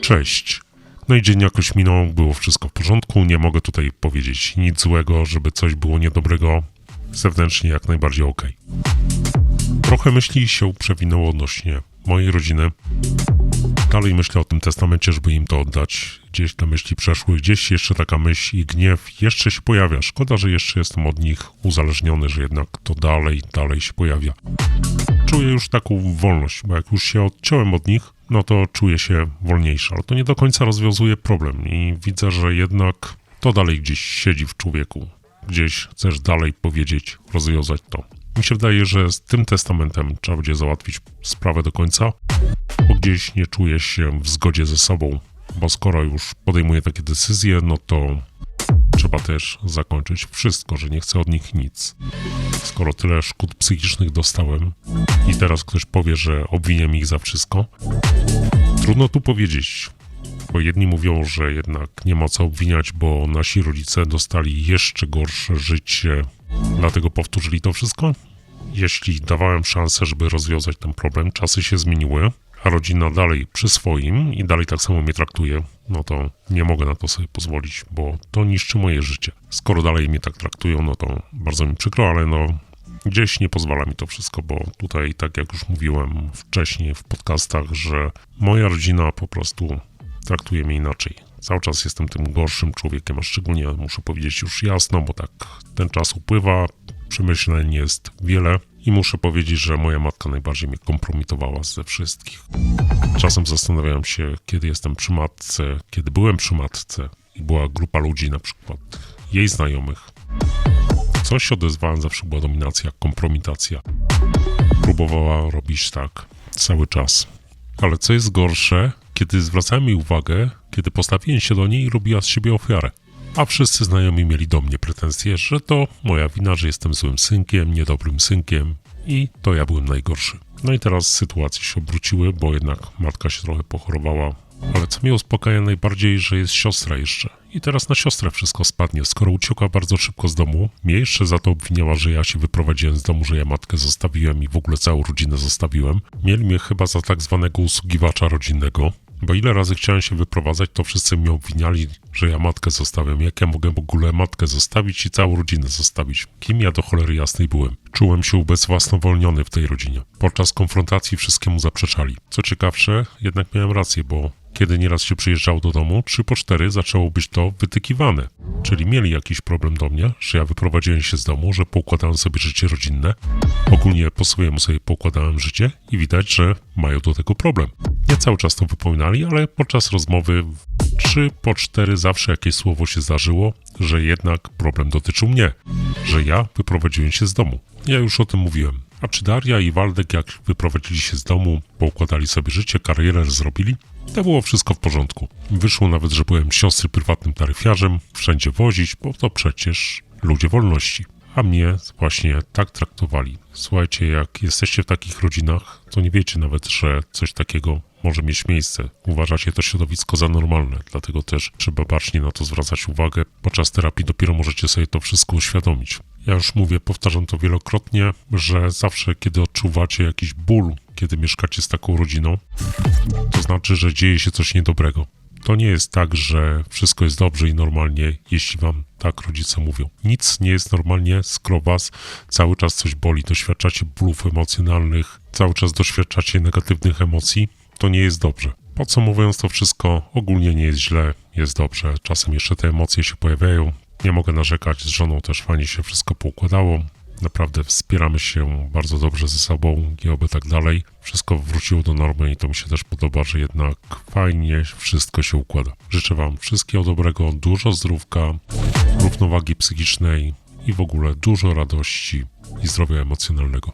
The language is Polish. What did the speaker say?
Cześć. No i dzień jakoś minął, było wszystko w porządku, nie mogę tutaj powiedzieć nic złego, żeby coś było niedobrego. Zewnętrznie jak najbardziej ok. Trochę myśli się przewinęło odnośnie mojej rodziny. Dalej myślę o tym testamencie, żeby im to oddać. Gdzieś te myśli przeszły, gdzieś jeszcze taka myśl i gniew jeszcze się pojawia. Szkoda, że jeszcze jestem od nich uzależniony, że jednak to dalej, dalej się pojawia. Czuję już taką wolność, bo jak już się odciąłem od nich, no to czuję się wolniejszy, ale to nie do końca rozwiązuje problem i widzę, że jednak to dalej gdzieś siedzi w człowieku. Gdzieś chcesz dalej powiedzieć, rozwiązać to. Mi się wydaje, że z tym testamentem trzeba będzie załatwić sprawę do końca, bo gdzieś nie czuję się w zgodzie ze sobą, bo skoro już podejmuję takie decyzje, no to trzeba też zakończyć wszystko, że nie chcę od nich nic. Skoro tyle szkód psychicznych dostałem i teraz ktoś powie, że obwiniam ich za wszystko, trudno tu powiedzieć. Bo jedni mówią, że jednak nie ma co obwiniać, bo nasi rodzice dostali jeszcze gorsze życie, dlatego powtórzyli to wszystko. Jeśli dawałem szansę, żeby rozwiązać ten problem, czasy się zmieniły, a rodzina dalej przy swoim i dalej tak samo mnie traktuje, no to nie mogę na to sobie pozwolić, bo to niszczy moje życie. Skoro dalej mnie tak traktują, no to bardzo mi przykro, ale no gdzieś nie pozwala mi to wszystko, bo tutaj, tak jak już mówiłem wcześniej w podcastach, że moja rodzina po prostu traktuje mnie inaczej. Cały czas jestem tym gorszym człowiekiem, a szczególnie muszę powiedzieć już jasno, bo tak ten czas upływa, przemyśleń jest wiele i muszę powiedzieć, że moja matka najbardziej mnie kompromitowała ze wszystkich. Czasem zastanawiałem się, kiedy jestem przy matce, kiedy byłem przy matce i była grupa ludzi, na przykład jej znajomych. Coś odezwałem, zawsze była dominacja, kompromitacja. Próbowała robić tak cały czas. Ale co jest gorsze, kiedy zwracałem jej uwagę, kiedy postawiłem się do niej robiła z siebie ofiarę. A wszyscy znajomi mieli do mnie pretensje, że to moja wina, że jestem złym synkiem, niedobrym synkiem i to ja byłem najgorszy. No i teraz sytuacje się obróciły, bo jednak matka się trochę pochorowała. Ale co mnie uspokaja najbardziej, że jest siostra jeszcze. I teraz na siostrę wszystko spadnie. Skoro uciekła bardzo szybko z domu, mnie jeszcze za to obwiniała, że ja się wyprowadziłem z domu, że ja matkę zostawiłem i w ogóle całą rodzinę zostawiłem. Mieli mnie chyba za tak zwanego usługiwacza rodzinnego. Bo ile razy chciałem się wyprowadzać, to wszyscy mnie obwiniali, że ja matkę zostawiam. Jak ja mogę w ogóle matkę zostawić i całą rodzinę zostawić? Kim ja do cholery jasnej byłem? Czułem się ubezwłasnowolniony w tej rodzinie. Podczas konfrontacji wszystkiemu zaprzeczali. Co ciekawsze, jednak miałem rację, bo kiedy nieraz się przyjeżdżało do domu, trzy po cztery zaczęło być to wytykiwane. Czyli mieli jakiś problem do mnie, że ja wyprowadziłem się z domu, że poukładałem sobie życie rodzinne. Ogólnie po swojemu sobie poukładałem życie i widać, że mają do tego problem. Nie cały czas to wypominali, ale podczas rozmowy trzy po cztery zawsze jakieś słowo się zdarzyło, że jednak problem dotyczył mnie, że ja wyprowadziłem się z domu. Ja już o tym mówiłem. A czy Daria i Waldek, jak wyprowadzili się z domu, poukładali sobie życie, karierę zrobili, to było wszystko w porządku. Wyszło nawet, że byłem siostry prywatnym taryfiarzem, wszędzie wozić, bo to przecież ludzie wolności. A mnie właśnie tak traktowali. Słuchajcie, jak jesteście w takich rodzinach, to nie wiecie nawet, że coś takiego może mieć miejsce. Uważacie to środowisko za normalne, dlatego też trzeba bacznie na to zwracać uwagę. Podczas terapii dopiero możecie sobie to wszystko uświadomić. Ja już mówię, powtarzam to wielokrotnie, że zawsze, kiedy odczuwacie jakiś ból, kiedy mieszkacie z taką rodziną, to znaczy, że dzieje się coś niedobrego. To nie jest tak, że wszystko jest dobrze i normalnie, jeśli wam tak rodzice mówią. Nic nie jest normalnie, skoro was cały czas coś boli, doświadczacie bólów emocjonalnych, cały czas doświadczacie negatywnych emocji, to nie jest dobrze. Podsumowując to wszystko, ogólnie nie jest źle, jest dobrze. Czasem jeszcze te emocje się pojawiają. Nie mogę narzekać, z żoną też fajnie się wszystko poukładało. Naprawdę wspieramy się bardzo dobrze ze sobą i oby tak dalej. Wszystko wróciło do normy i to mi się też podoba, że jednak fajnie wszystko się układa. Życzę Wam wszystkiego dobrego, dużo zdrówka, równowagi psychicznej i w ogóle dużo radości i zdrowia emocjonalnego.